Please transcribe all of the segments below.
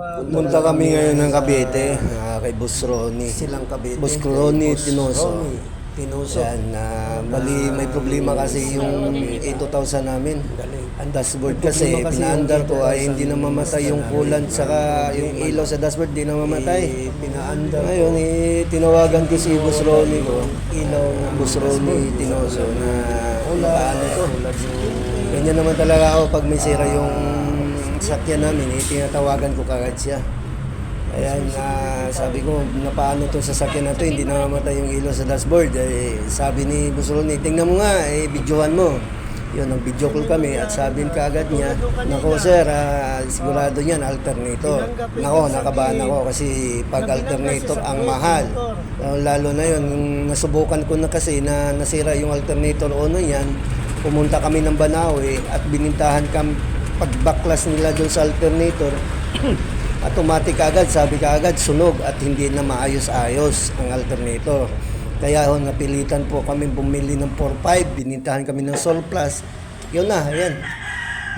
Punta kami ngayon ng Cavite, ah, kay Boss Ronnie. Silang Cavite. Boss Ronnie Tinoso. Tinoso. Yan, na mali may problema kasi yung 8,000 namin. Ang dashboard kasi, pinaandar ko ay hindi na mamatay yung coolant saka yung ilaw sa dashboard, di na mamatay. Pinaandar. Ngayon, eh, tinawagan ko si Boss Ronnie ko, ilaw ng Boss Ronnie Tinoso na paano to. Ganyan naman talaga ako pag may sira yung sakyan namin, eh, tinatawagan ko kagad siya. Ayan, ah, sabi ko, na paano to sa sakyan na to, hindi namamatay yung ilaw sa dashboard. Eh, sabi ni Boss Ronnie, tingnan mo nga, eh, videohan mo. Yun, ang video call kami at sabi kaagad niya, Nako sir, ah, sigurado niyan, alternator. Nako, nakabahan ako kasi pag alternator ang mahal. Ah, lalo na yun, nasubukan ko na kasi na nasira yung alternator ono yan, pumunta kami ng Banawe at binintahan kami pagbaklas nila doon sa alternator. automatic agad, sabi ka agad, sunog at hindi na maayos-ayos ang alternator. Kaya ho, napilitan po kami bumili ng 4.5, binintahan kami ng Sol Plus. Yun na, ayan.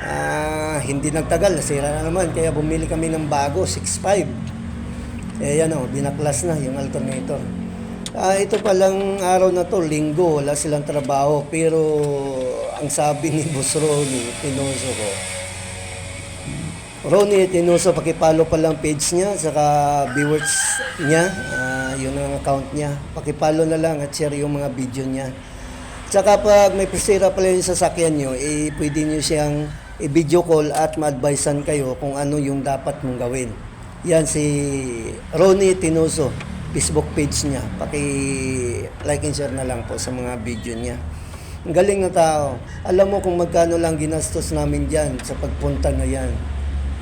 Ah, hindi nagtagal, nasira na naman. Kaya bumili kami ng bago, 6.5. Eh yan o, binaklas na yung alternator. Ah, ito palang araw na to, linggo, wala silang trabaho. Pero ang sabi ni Boss Ronnie, pinoso ko, Ronnie Tinoso, pakipalo pa lang page niya, saka viewers niya, ah, yun ang account niya. Pakipalo na lang at share yung mga video niya. Tsaka pag may pasira pala yung sasakyan nyo, eh, pwede nyo siyang i-video call at ma-advisean kayo kung ano yung dapat mong gawin. Yan si Ronnie Tinoso, Facebook page niya. Paki-like and share na lang po sa mga video niya. Ang galing na tao. Alam mo kung magkano lang ginastos namin dyan sa pagpunta na yan.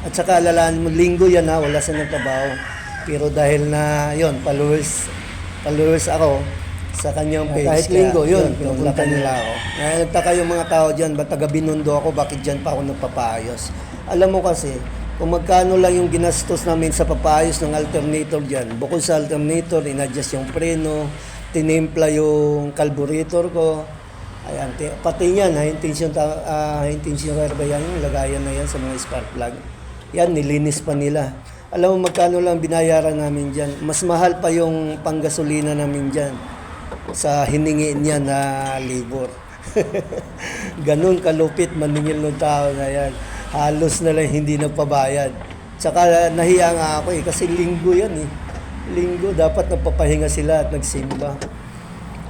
At saka alalaan mo, linggo yan ha, wala sa nagtrabaho. Pero dahil na, yon followers, followers ako sa kanyang page. Kahit linggo, yun, pinupunta nila ako. Kaya nagtaka yung mga tao dyan, ba't taga Binondo ako, bakit dyan pa ako nagpapaayos? Alam mo kasi, kung magkano lang yung ginastos namin sa papaayos ng alternator dyan, bukod sa alternator, inadjust yung preno, tinimpla yung carburetor ko, Ayan, ti- pati yan, high intention, ah, high intention wire ba yan, yung lagayan na yan sa mga spark plug. Yan, nilinis pa nila. Alam mo magkano lang binayaran namin dyan. Mas mahal pa yung panggasolina namin dyan sa hiningi niya na libor. Ganon kalupit maningil ng tao na yan. Halos na lang hindi nagpabayad. Tsaka nahiya nga ako eh, kasi linggo yan eh. Linggo, dapat nagpapahinga sila at nagsimba.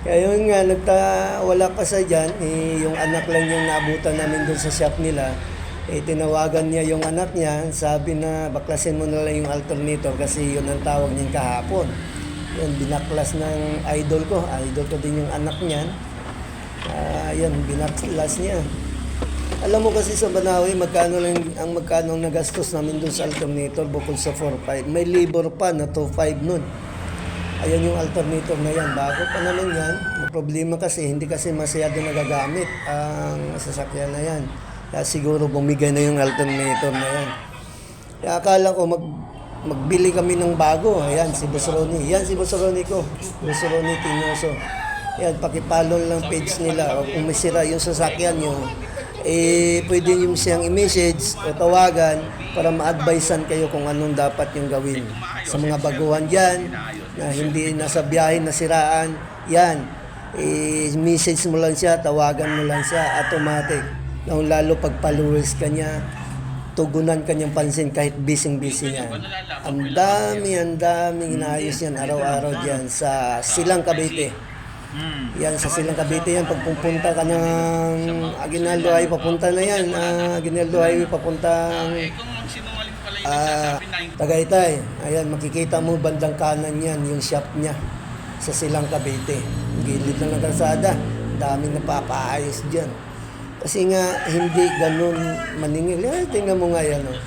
Kaya yun nga, nagta, wala pa sa dyan, eh, yung anak lang yung naabutan namin doon sa shop nila. Eh, tinawagan niya yung anak niya, sabi na baklasin mo na lang yung alternator kasi yun ang tawag niya kahapon. Yun, binaklas ng idol ko. Idol ko din yung anak niyan. Ah, yun, binaklas niya. Alam mo kasi sa Banawi, magkano lang ang magkano ang nagastos namin doon sa alternator bukod sa 4.5. May labor pa na 2.5 nun. Ayan yung alternator na yan. Bago pa naman yan. Problema kasi, hindi kasi masyado nagagamit ang sasakyan na yan. Kaya siguro bumigay na yung alternator na yan. Kaya akala ko mag, magbili kami ng bago. Ayan, si Boss Ronnie. Yan si Boss Ronnie ko. Boss Ronnie Tinoso. Yan, pakipalo lang page nila. O kung may sira yung sasakyan nyo, eh, pwede nyo siyang i-message o tawagan para ma-advisean kayo kung anong dapat yung gawin. Sa mga baguhan dyan, na hindi nasa biyahe nasiraan, yan, i-message mo lang siya, tawagan mo lang siya, automatic. Nang lalo pag followers ka niya, tugunan kanyang pansin kahit busy-busy yan. Ang dami, ang daming inaayos yan araw-araw dyan sa Silang Cavite. Yan, sa Silang Cavite yan, pag pupunta ka ng Aguinaldo Highway, papunta na yan. Uh, Aguinaldo Highway, papuntang ah Tagaytay. Ayan, makikita mo bandang kanan yan, yung shop niya sa Silang Cavite. Gilid lang ng kalsada. Daming napapaayos dyan. Kasi nga, hindi ganun maningil. Eh, tingnan mo nga yan, oh.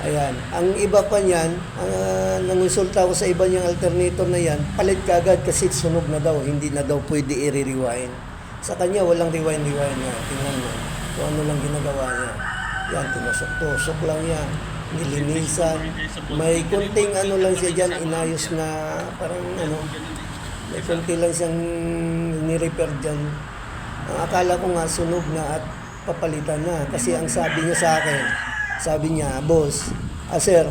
Ayan. Ang iba pa niyan, uh, nangonsulta ako sa iba niyang alternator na yan, palit kagad kasi sunog na daw, hindi na daw pwede i-rewind. Sa kanya, walang rewind-rewind niya. Tingnan mo kung ano lang ginagawa niya. Yan, tinusok-tusok lang yan. Nilinisan. May kunting ano lang siya dyan, inayos na parang ano, may kunti lang siyang ni-repair dyan. Ang akala ko nga sunog na at papalitan na. Kasi ang sabi niya sa akin, sabi niya, boss, ah sir,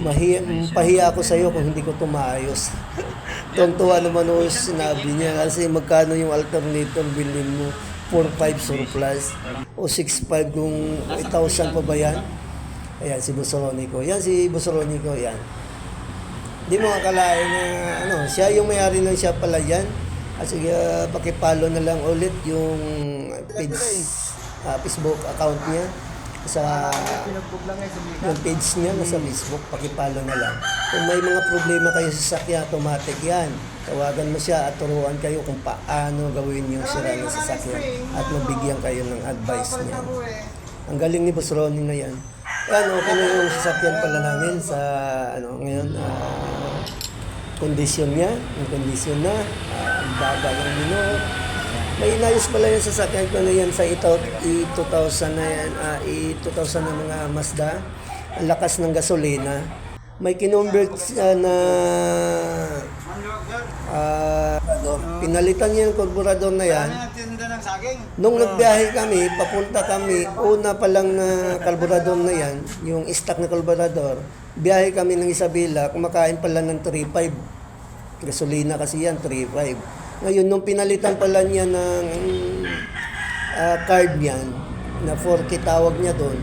Mahiya, pahiya ako sa'yo kung hindi ko tumaayos. Tuntua naman sa sinabi niya kasi magkano yung alternator bilhin mo? 4.5 surplus o 6.5 kung 8,000 pa ba yan? Ayan, si Busoronico. Yan si Busoronico, yan. Di mo akalain na ano, siya yung may-ari siya pala yan. At sige, ah, pakipalo na lang ulit yung page, ah, Facebook account niya sa yung page niya nasa Facebook, pakipalo na lang. Kung may mga problema kayo sa sasakyan, automatic yan. Tawagan mo siya at turuan kayo kung paano gawin yung sira ng sasakyan at mabigyan kayo ng advice niya. Ang galing ni Boss Ronnie na yan. Yan, okay na yung sasakyan pala namin sa ano ngayon, ah, kondisyon niya, yung kondisyon na, ah, baba ng minor. May inayos pala yung sasakyan ko na yan sa ito, i-2000 na yan, ah, i-2000 na mga Mazda. Ang lakas ng gasolina. May kinonvert siya na ah, pinalitan niya yung carburetor na yan. Nung nagbiyahe kami, papunta kami, una pa lang na kalburador na yan, yung stock na kalburador, biyahe kami ng Isabela, kumakain pala ng 3.5. Gasolina kasi yan, 3.5. Ngayon, nung pinalitan pala niya ng ah, card niyan, na 4K tawag niya doon,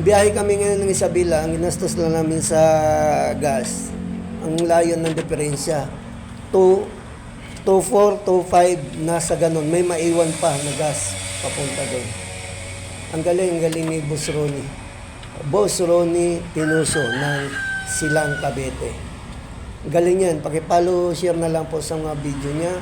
biyahe kami ngayon ng Isabela, ang ginastos lang namin sa gas, ang layo ng diferensya, 2 2.4, 2.5, nasa ganun. May maiwan pa na gas papunta doon. Ang galing, ang galing ni Boss Ronnie. Boss Ronnie Pinuso ng Silang Cavite. Galing yan. Pakipalo share na lang po sa mga video niya.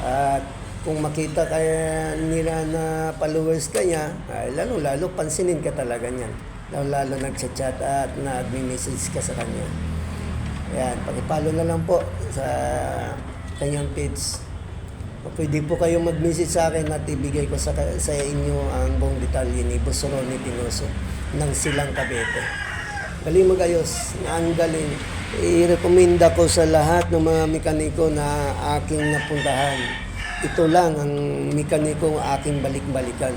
At kung makita kaya nila na followers ka niya, lalo-lalo pansinin ka talaga niyan. Lalo-lalo nagchat-chat at nag-message ka sa kanya. Ayan, pakipalo na lang po sa kanyang page. O Pwede po kayong mag-message sa akin at ibigay ko sa, sa inyo ang buong detalye ni Boss Pinoso ng Silang Cavite. Galing magayos, ang galing. I-recommenda ko sa lahat ng mga mekaniko na aking napuntahan. Ito lang ang mekaniko aking balik-balikan.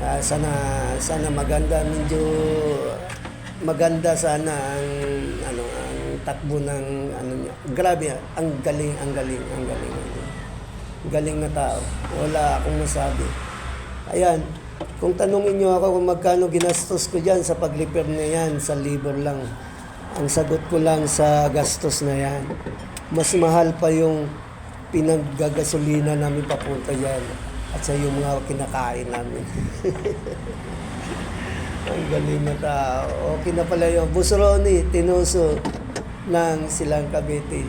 Ah, sana sana maganda medyo maganda sana ang ano ang takbo ng ano niya. Grabe, ang galing, ang galing, ang galing. Galing. Na tao. Wala akong masabi. Ayan, kung tanungin niyo ako kung magkano ginastos ko diyan sa pag-repair na yan, sa libor lang. Ang sagot ko lang sa gastos na yan. Mas mahal pa yung pinaggagasolina namin papunta yan at sa yung mga kinakain namin. Ang galing na tao. Okay na pala yun. Busroni, Tinoso ng Silang Cavite.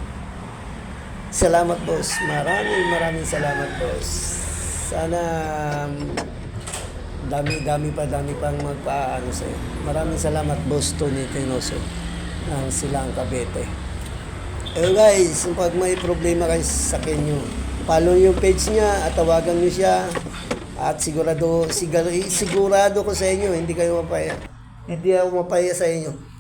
Salamat, boss. Maraming maraming salamat, boss. Sana dami-dami pa, dami pang magpaano sa'yo. Maraming salamat, boss Tony Tinoso ng Silang Cavite. Eh guys, pag may problema kayo sa nyo, follow yung page niya at tawagan nyo siya. At sigurado, sigurado, sigurado ko sa inyo, hindi kayo mapaya. Hindi ako mapaya sa inyo.